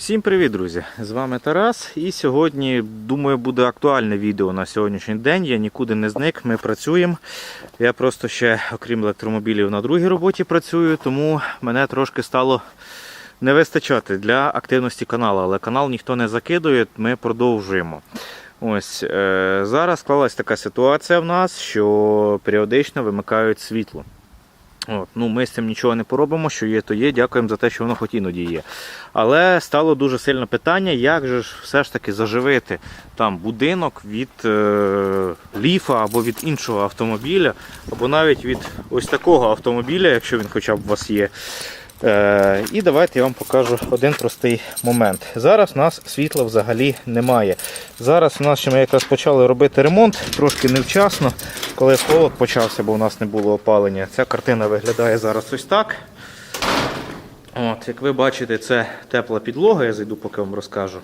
Всім привіт, друзі! З вами Тарас. І сьогодні, думаю, буде актуальне відео на сьогоднішній день. Я нікуди не зник, ми працюємо. Я просто ще, окрім електромобілів, на другій роботі працюю, тому мене трошки стало не вистачати для активності каналу. Але канал ніхто не закидує, ми продовжуємо. Ось е, зараз склалась така ситуація в нас, що періодично вимикають світло. От, ну, Ми з цим нічого не поробимо, що є, то є. Дякуємо за те, що воно хоч іноді є. Але стало дуже сильне питання, як же ж все ж таки заживити там будинок від е, ліфа або від іншого автомобіля, або навіть від ось такого автомобіля, якщо він хоча б у вас є. Е, і давайте я вам покажу один простий момент. Зараз у нас світла взагалі немає. Зараз у нас ще ми якраз почали робити ремонт, трошки невчасно, коли холод почався, бо у нас не було опалення. Ця картина виглядає зараз ось так. От, Як ви бачите, це тепла підлога, я зайду, поки вам розкажу.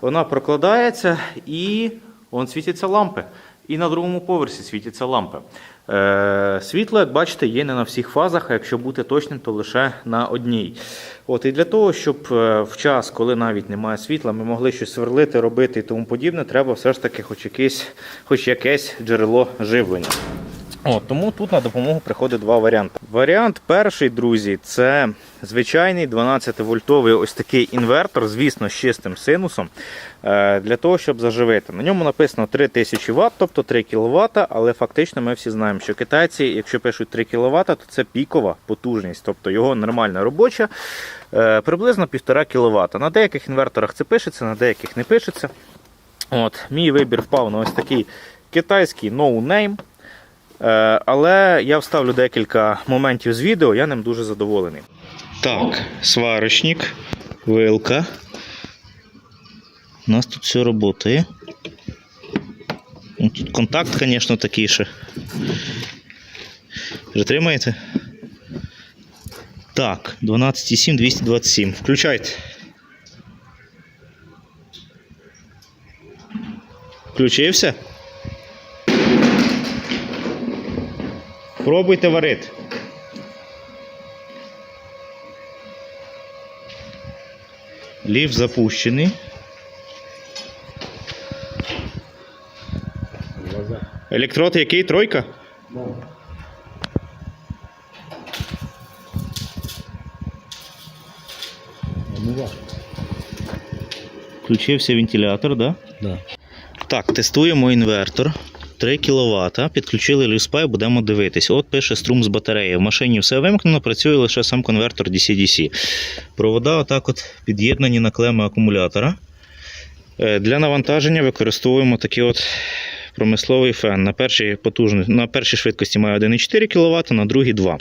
Вона прокладається і вон світяться лампи. І на другому поверсі світяться лампи. Е, світло, як бачите, є не на всіх фазах, а якщо бути точним, то лише на одній. От, І для того, щоб е, в час, коли навіть немає світла, ми могли щось сверлити, робити і тому подібне, треба все ж таки хоч якесь, хоч якесь джерело живлення. От, тому тут на допомогу приходить два варіанти. Варіант перший, друзі, це звичайний 12-вольтовий ось такий інвертор, звісно, з чистим синусом, е, для того, щоб заживити. На ньому написано 3000 Вт, тобто 3 кВт, але фактично ми всі знаємо, що китайці, якщо пишуть 3 кВт, то це пікова потужність, тобто його нормальна робоча, е, приблизно 1,5 кВт. На деяких інверторах це пишеться, на деяких не пишеться. От, Мій вибір впав на ось такий китайський. Е, Але я вставлю декілька моментів з відео, я ним дуже задоволений. Так, сварочник, вилка. У нас тут все працює. Ну, Тут контакт, звісно, такий ще. Притримаєте? Так, 12,7, 227. Включайте. Включився? Пробуйте варити. Ліфт запущений. Електрод який? Тройка? Включився вентилятор, да? Да. Так, тестуємо інвертор. 3 кВт. Підключили люспай, будемо дивитись. От пише струм з батареї. В машині все вимкнено, працює лише сам конвертор DC-DC. Провода отак от під'єднані на клеми акумулятора. Е, Для навантаження використовуємо такий от промисловий фен. На першій, потужно- на першій швидкості має 1,4 кВт, на другій 2.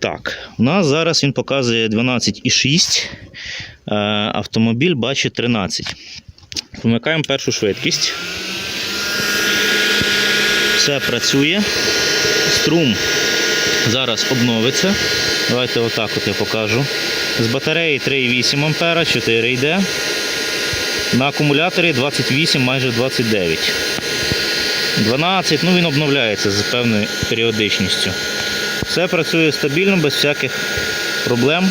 Так, у нас зараз він показує 12,6. Е, Автомобіль бачить 13. Вмикаємо першу швидкість. Все працює. Струм зараз обновиться. Давайте отак от я покажу. З батареї 3,8 А, 4 йде. На акумуляторі 28, майже 29. 12, ну він обновляється з певною періодичністю. Все працює стабільно, без всяких проблем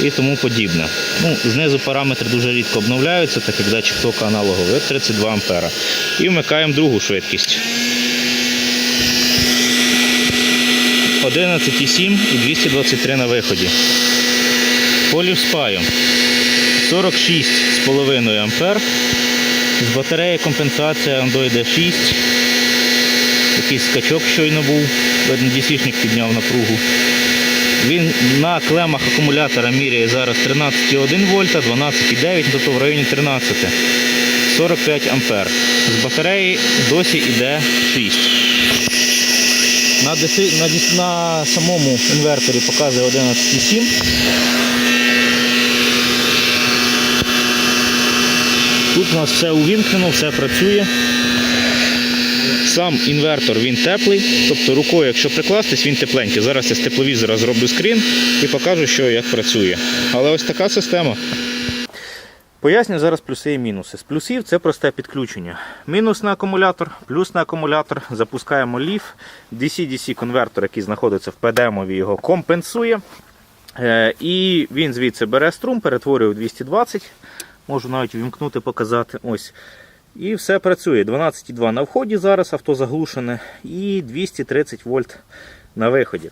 і тому подібне. Ну, знизу параметри дуже рідко обновляються, так як датчик тока аналоговий, от 32 А. І вмикаємо другу швидкість. 11,7 і 223 на виході. Полів спаю 46,5 А. З батареї компенсація Android 6. Якийсь скачок щойно був, видно, DC-шник підняв напругу. Він на клемах акумулятора міряє зараз 13,1 вольта, 12,9, тобто в районі 13. 45 ампер. З батареї досі йде 6. На, на, на самому інверторі показує 11,7. Тут у нас все увімкнено, все працює. Сам інвертор він теплий, тобто рукою, якщо прикластись, він тепленький. Зараз я з тепловізора зроблю скрін і покажу, що як працює. Але ось така система. Поясню зараз плюси і мінуси. З плюсів це просте підключення. Мінус на акумулятор, плюс на акумулятор. Запускаємо ліф. DC-DC конвертор, який знаходиться в PDM, його компенсує. Е, І він звідси бере струм, перетворює в 220. Можу навіть вімкнути, показати. Ось. І все працює. 12,2 на вході зараз авто заглушене і 230 вольт на виході.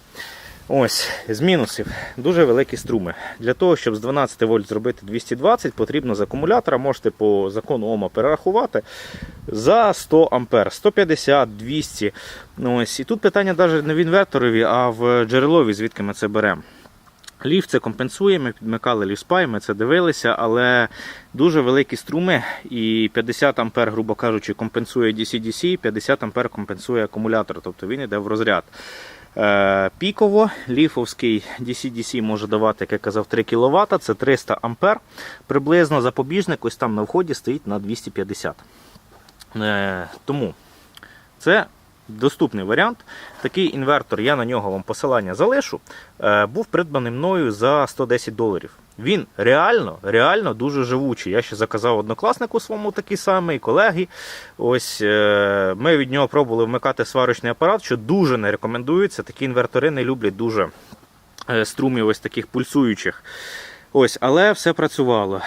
Ось, з мінусів. Дуже великі струми. Для того, щоб з 12 вольт зробити 220, потрібно з акумулятора, можете по закону Ома перерахувати за 100 ампер, 150, 200. Ну, Ось. І тут питання навіть не в інверторові, а в джерелові, звідки ми це беремо. Ліфт це компенсує, ми підмикали ліфспай, ми це дивилися, але дуже великі струми і 50 ампер, грубо кажучи, компенсує DC-DC, 50 ампер компенсує акумулятор, тобто він йде в розряд. Е, Піково ліфовський DC-DC може давати, як я казав, 3 кВт, це 300 ампер. Приблизно запобіжник ось там на вході стоїть на 250. Е, Тому це доступний варіант. Такий інвертор, я на нього вам посилання залишу. е, Був придбаний мною за 110 доларів. Він реально, реально дуже живучий. Я ще заказав однокласнику своєму такий самий, колеги. Ось е, ми від нього пробували вмикати сварочний апарат, що дуже не рекомендується. Такі інвертори не люблять дуже е, струмів ось таких пульсуючих. Ось, але все працювало.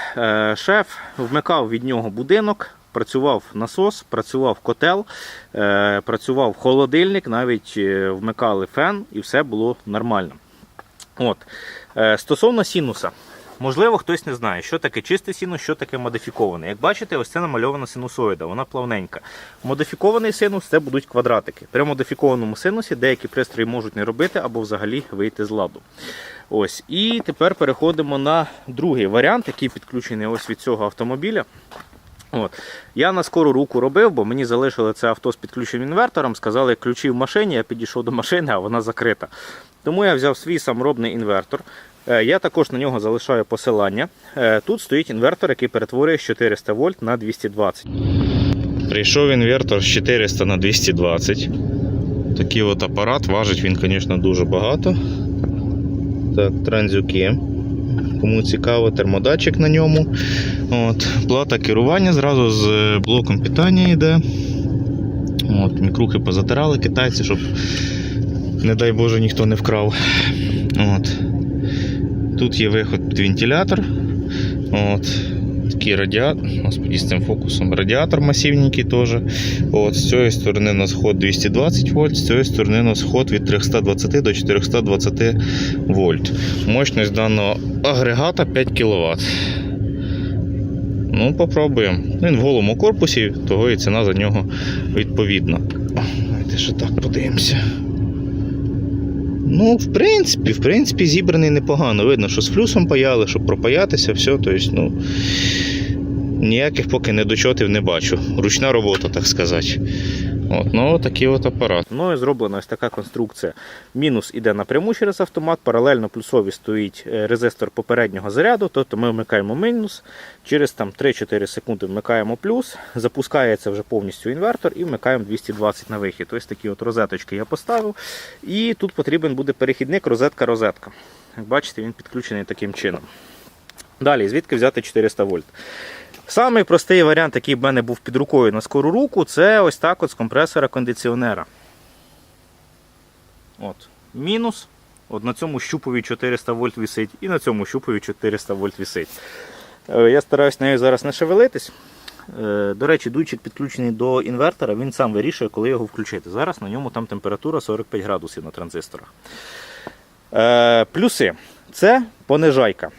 Шеф вмикав від нього будинок, працював насос, працював котел, е, працював холодильник, навіть е, вмикали фен і все було нормально. От. Е, Стосовно синуса. Можливо, хтось не знає, що таке чистий синус, що таке модифікований. Як бачите, ось це намальована синусоїда, вона плавненька. Модифікований синус це будуть квадратики. При модифікованому синусі деякі пристрої можуть не робити або взагалі вийти з ладу. Ось. І тепер переходимо на другий варіант, який підключений ось від цього автомобіля. От. Я на скору руку робив, бо мені залишили це авто з підключеним інвертором. Сказали, ключі в машині, я підійшов до машини, а вона закрита. Тому я взяв свій саморобний інвертор. Е, Я також на нього залишаю посилання. Е, Тут стоїть інвертор, який перетворює з 400 вольт на 220. Прийшов інвертор з 400 на 220. Такий от апарат, важить він, звісно, дуже багато. Так, транзюки. Кому цікаво, термодатчик на ньому. От, плата керування зразу з е, блоком питання йде. От, мікрухи позатирали китайці, щоб, не дай Боже, ніхто не вкрав. От. Тут є виход під вентилятор. От. Такий радіатор, господи, з цим фокусом. Радіатор масивненький теж. От, з цієї сторони у нас ход 220 вольт, з цієї сторони у нас ход від 320 до 420 вольт. Мощність даного агрегата 5 кВт. Ну, попробуємо. Він в голому корпусі, того і ціна за нього відповідна. Давайте ще так подивимося. Ну, в принципі, в принципі, зібраний непогано. Видно, що з флюсом паяли, щоб пропаятися, все. Тобто, ну, ніяких поки недочотів не бачу. Ручна робота, так сказати. От, ну, такий от апарат. Ну і зроблена ось така конструкція. Мінус іде напряму через автомат, паралельно плюсові стоїть е, резистор попереднього заряду, тобто ми вмикаємо мінус, через там 3-4 секунди вмикаємо плюс, запускається вже повністю інвертор і вмикаємо 220 на вихід. Ось такі от розеточки я поставив. І тут потрібен буде перехідник розетка-розетка. Як бачите, він підключений таким чином. Далі, звідки взяти 400 вольт? Самий простий варіант, який в мене був під рукою на скору руку, це ось так от з компресора кондиціонера. От. Мінус. От на цьому щупові 400 вольт висить і на цьому щупові 400 вольт висить. Е, Я стараюсь нею зараз не шевелитись. Е, До речі, дуйчик підключений до інвертора, він сам вирішує, коли його включити. Зараз на ньому там температура 45 градусів на транзисторах. Е, Плюси. Це понижайка.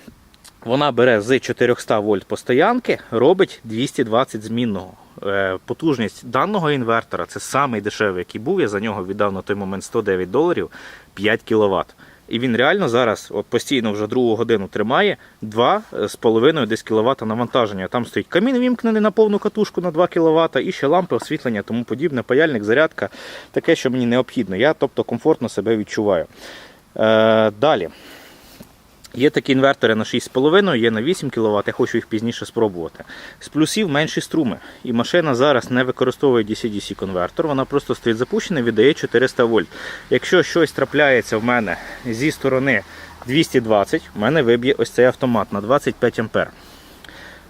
Вона бере з 400 вольт постоянки, робить 220 змінного. Е, Потужність даного інвертора це самий дешевий, який був. Я за нього віддав на той момент 109 доларів 5 кВт. І він реально зараз от постійно вже другу годину тримає 2,5 десь кВт навантаження. Там стоїть камін вімкнений на повну катушку на 2 кВт, і ще лампи, освітлення, тому подібне, паяльник, зарядка, таке, що мені необхідно. Я тобто комфортно себе відчуваю. Е, далі. Є такі інвертори на 6,5, є на 8 кВт, я хочу їх пізніше спробувати. З плюсів менші струми. І машина зараз не використовує DC-DC конвертор, вона просто стоїть запущена і віддає 400 вольт. Якщо щось трапляється в мене зі сторони 220, в мене виб'є ось цей автомат на 25 ампер.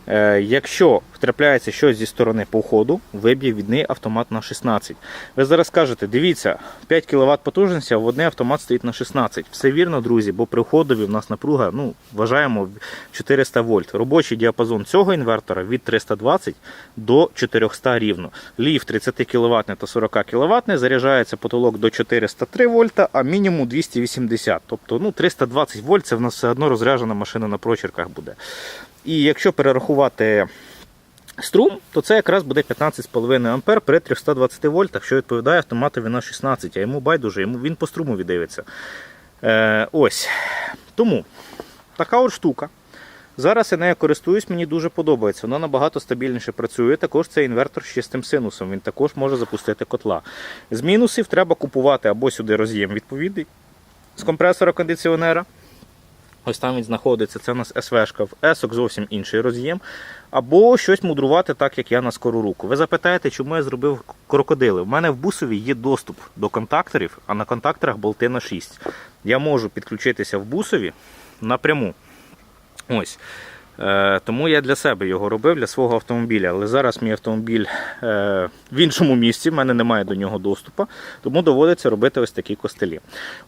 Е, якщо втрапляється щось зі сторони по ходу, виб'є від неї автомат на 16. Ви зараз скажете, дивіться, 5 кВт потужності, а в одне автомат стоїть на 16. Все вірно, друзі, бо при ходові в нас напруга, ну, вважаємо 400 вольт. Робочий діапазон цього інвертора від 320 до 400 рівно. Лів 30 кВт та 40 кВт заряджається потолок до 403 вольта, а мінімум 280. Тобто ну, 320 вольт це в нас все одно розряджена машина на прочерках буде. І якщо перерахувати струм, то це якраз буде 15,5 А при 320 вольтах, що відповідає автоматові на 16, а йому байдуже, йому він по струму віддивиться. Е, ось. Тому така от штука. Зараз я нею користуюсь, мені дуже подобається. Вона набагато стабільніше працює. Також це інвертор з чистим синусом. Він також може запустити котла. З мінусів треба купувати або сюди роз'єм відповідний з компресора кондиціонера. Ось там він знаходиться, це у нас СВшка, в есок зовсім інший роз'єм. Або щось мудрувати так, як я на скору руку. Ви запитаєте, чому я зробив крокодили? У мене в бусові є доступ до контакторів, а на контакторах болтина 6. Я можу підключитися в бусові напряму. Ось. Е, тому я для себе його робив, для свого автомобіля. Але зараз мій автомобіль е, в іншому місці, в мене немає до нього доступу, тому доводиться робити ось такі костелі.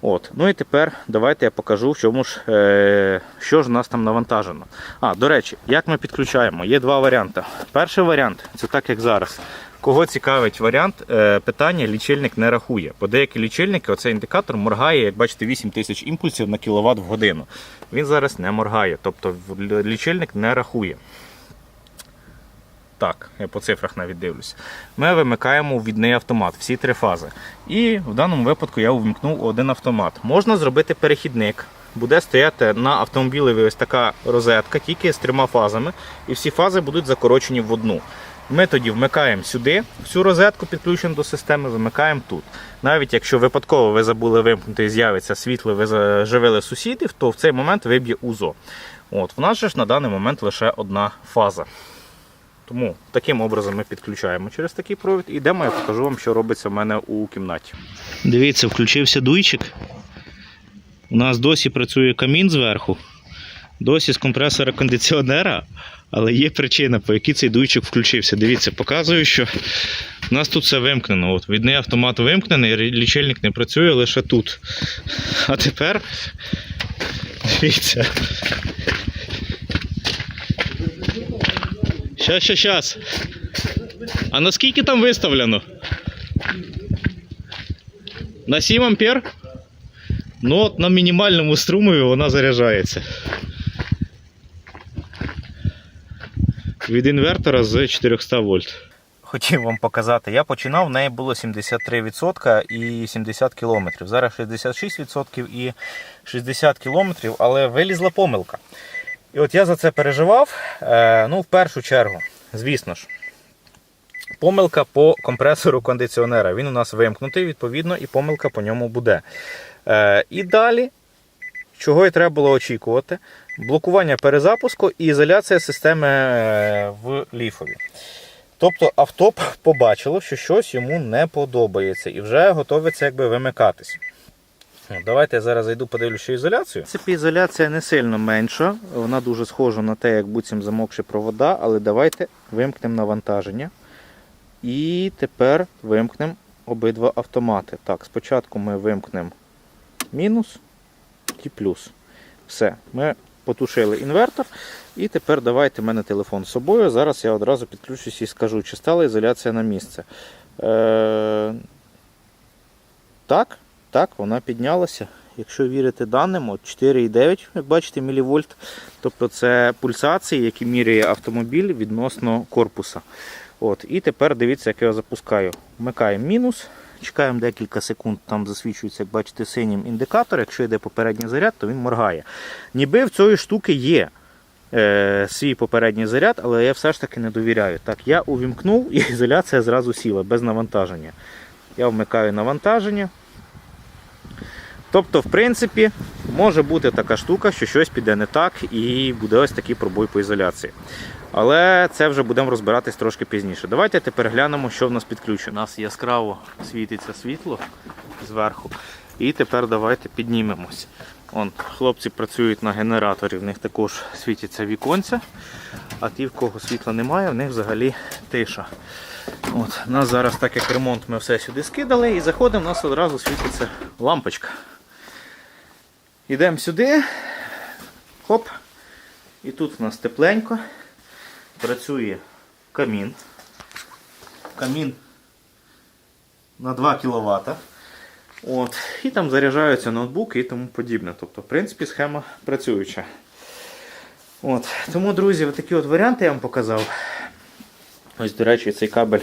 От. Ну і тепер давайте я покажу, в чому ж, е, що ж у нас там навантажено. А, до речі, як ми підключаємо? Є два варіанти. Перший варіант це так, як зараз. Кого цікавить варіант, е, питання лічильник не рахує. Бо деякі лічильники, оцей індикатор моргає, як бачите, 8 тисяч імпульсів на кіловат в годину. Він зараз не моргає, тобто лічильник не рахує. Так, я по цифрах навіть дивлюся. Ми вимикаємо ввідний автомат, всі три фази. І в даному випадку я увімкнув один автомат. Можна зробити перехідник. Буде стояти на автомобілеві ось така розетка, тільки з трьома фазами, і всі фази будуть закорочені в одну. Ми тоді вмикаємо сюди, всю розетку підключену до системи, вимикаємо тут. Навіть якщо випадково ви забули вимкнути і з'явиться світло, ви заживили сусідів, то в цей момент виб'є УЗО. От, в нас же ж на даний момент лише одна фаза. Тому таким образом ми підключаємо через такий провід і йдемо, я покажу вам, що робиться в мене у кімнаті. Дивіться, включився дуйчик. У нас досі працює камін зверху, досі з компресора кондиціонера, але є причина, по якій цей дуйчик включився. Дивіться, показую, що у нас тут все вимкнено. От Відний автомат вимкнений, лічильник не працює лише тут. А тепер дивіться. Щас, щас, щас. А наскільки там виставлено? На 7 ампер? Ну от на мінімальному струмові вона заряджається. Від інвертора з 400 вольт. Хотів вам показати, я починав, в неї було 73% і 70 км. Зараз 66% і 60 км, але вилізла помилка. І от я за це переживав. Е, ну, в першу чергу, звісно ж, помилка по компресору кондиціонера. Він у нас вимкнутий, відповідно, і помилка по ньому буде. Е, і далі, чого і треба було очікувати, блокування перезапуску і ізоляція системи е, в ліфові. Тобто авто побачило, що щось йому не подобається і вже готовиться якби вимикатись. Давайте я зараз зайду, подивлюся ізоляцію. В принципі, ізоляція не сильно менша, вона дуже схожа на те, як буцім замокші провода, але давайте вимкнемо навантаження. І тепер вимкнемо обидва автомати. Так, спочатку ми вимкнемо мінус і плюс. Все, ми потушили інвертор. І тепер давайте в мене телефон з собою. Зараз я одразу підключусь і скажу, чи стала ізоляція на місце. Е... Так, так, вона піднялася. Якщо вірити даним, от 4,9, як бачите, мілівольт. Тобто це пульсації, які міряє автомобіль відносно корпуса. От, І тепер дивіться, як я запускаю. Вмикаємо мінус, чекаємо декілька секунд, там засвічується, як бачите, синім індикатор. Якщо йде попередній заряд, то він моргає. Ніби в цієї штуки є е, свій попередній заряд, але я все ж таки не довіряю. Так, я увімкнув і ізоляція зразу сіла без навантаження. Я вмикаю навантаження. Тобто, в принципі, може бути така штука, що щось піде не так і буде ось такий пробой по ізоляції. Але це вже будемо розбиратись трошки пізніше. Давайте тепер глянемо, що в нас підключено. У нас яскраво світиться світло зверху. І тепер давайте піднімемось. Вон, хлопці працюють на генераторі, в них також світяться віконця, а ті, в кого світла немає, в них взагалі тиша. От, у нас зараз, так як ремонт, ми все сюди скидали і заходимо, у нас одразу світиться лампочка. Йдемо сюди. Хоп. І тут у нас тепленько. Працює камін. Камін на 2 кВт. От. І там заряджаються ноутбуки і тому подібне. Тобто, в принципі, схема працююча. От. Тому, друзі, такі от варіанти я вам показав. Ось, до речі, цей кабель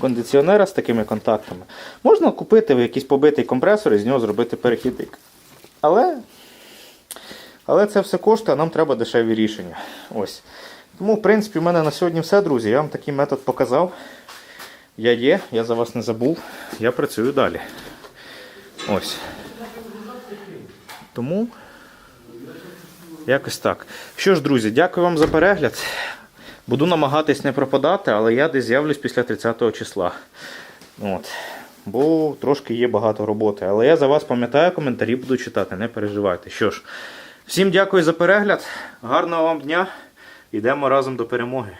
кондиціонера з такими контактами. Можна купити якийсь побитий компресор і з нього зробити перехідник. Але, але це все коштує, а нам треба дешеві рішення. Ось. Тому, в принципі, в мене на сьогодні все, друзі. Я вам такий метод показав. Я є, я за вас не забув. Я працюю далі. Ось. Тому якось так. Що ж, друзі, дякую вам за перегляд. Буду намагатись не пропадати, але я десь з'явлюсь після 30 числа. От. Бо трошки є багато роботи. Але я за вас пам'ятаю, коментарі буду читати, не переживайте. Що ж, всім дякую за перегляд. Гарного вам дня. Йдемо разом до перемоги.